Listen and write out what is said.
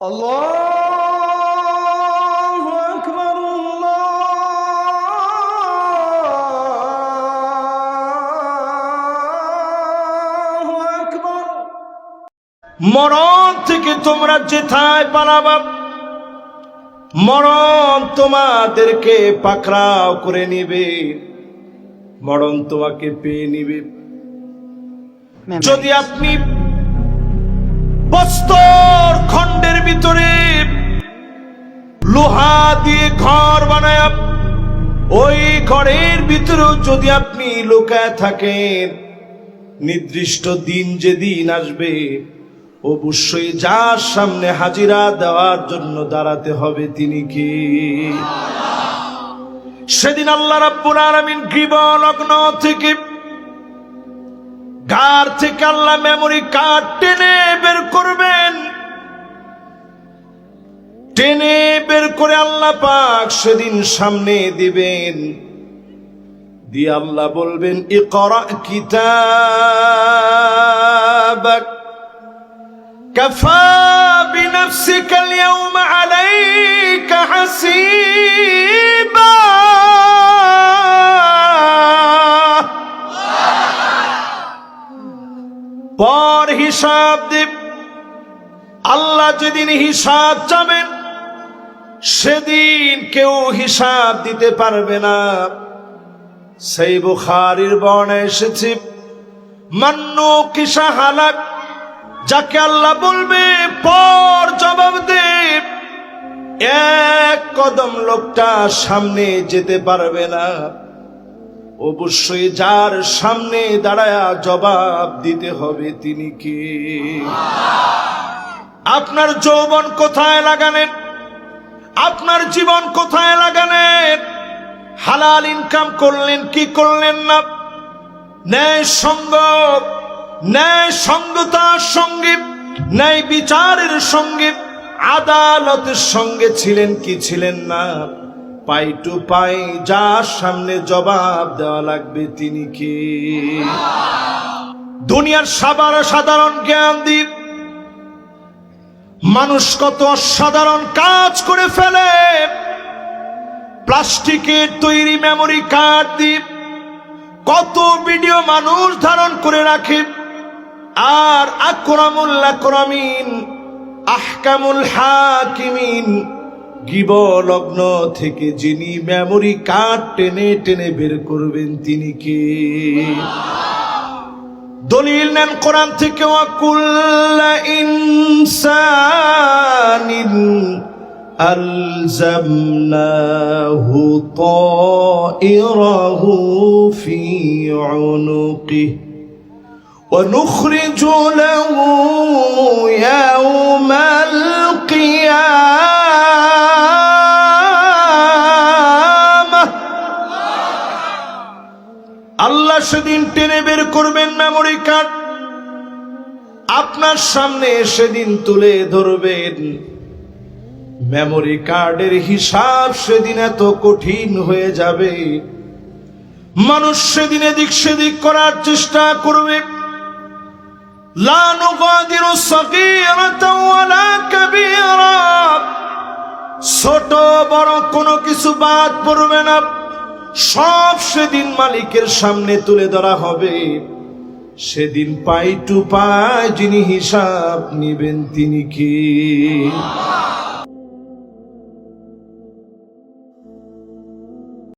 الله أكبر الله أكبر মরণ থেকে তোমরা যেথায় পালাবা মরণ তোমাদেরকে পাকড়াও করে নিবে মরণ তোমাকে পেয়ে নিবে যদি আপনি বস্তর দিয়ে ঘর বানায়, ওই ঘরের ভিতরেও যদি আপনি লুকায় থাকেন, নির্দিষ্ট দিন যেদিন আসবে, অবশ্যই যার সামনে হাজিরা দেওয়ার জন্য দাঁড়াতে হবে তিনি কি? সেদিন আল্লাহ রাব্বুল আলামিন গ্রীব লগ্ন থেকে কার থেকে আল্লাহ মেমোরি কার্ড টেনে বের করবেন। টেনে বের করে আল্লাহ পাক সেদিন সামনে দিবেন দিয়ে আল্লাহ বলবেন ইকরা কিতাবাক كفى بنفسك اليوم عليك حسيبا পর হিসাব দিব আল্লাহ যেদিন হিসাব চাবেন সেদিন কেউ হিসাব দিতে পারবে না। সেই বুখারির বর্ণে এসেছে, মান্নু কিসা হালাক? যাকে আল্লাহ বলবে, পর জবাব দে। এক কদম লোকটা সামনে যেতে পারবে না। অবশ্যই যার সামনে দাঁড়ায়া জবাব দিতে হবে তিনি কে? আপনার যৌবন কোথায় লাগানেন আপনার জীবন কোথায় লাগানেন হালাল ইনকাম করলেন, কি করলেন না? ন্যায় সঙ্গ, ন্যায় সঙ্গতার সঙ্গে, ন্যায় বিচারের সঙ্গে, আদালতের সঙ্গে ছিলেন কি ছিলেন না? পাই টু পাই, যার সামনে জবাব দেওয়া লাগবে তিনি কি? দুনিয়ার সাবার সাধারণ জ্ঞান দ্বীপ মানুষ কত অসাধারণ কাজ করে ফেলে। প্লাস্টিকের তৈরি মেমোরি কার্ড দ্বীপ কত ভিডিও মানুষ ধারণ করে রাখে। আর আকরামুল আকরামিন, আহকামুল হাকিমিন, গিবলগ্ন থেকে যিনি মেমোরি কার্ড টেনে টেনে বের করবেন তিনি কে? দলিল নেন কোরআন থেকে ওয়াকুল্ল ইনসানিন ألزمناه طائره في عنقه ونخرج له আল্লাহ সেদিন টেনে বের করবেন মেমোরি কার্ড আপনার সামনে সেদিন তুলে ধরবেন। মেমোরি কার্ডের হিসাব সেদিন এত কঠিন হয়ে যাবে। মানুষ সেদিন এদিক সেদিক করার চেষ্টা করবে। ছোট বড় কোনো কিছু বাদ পড়বে না। সব সেদিন মালিকের সামনে তুলে ধরা হবে। সেদিন পাই টু পাই যিনি হিসাব নিবেন তিনি কি?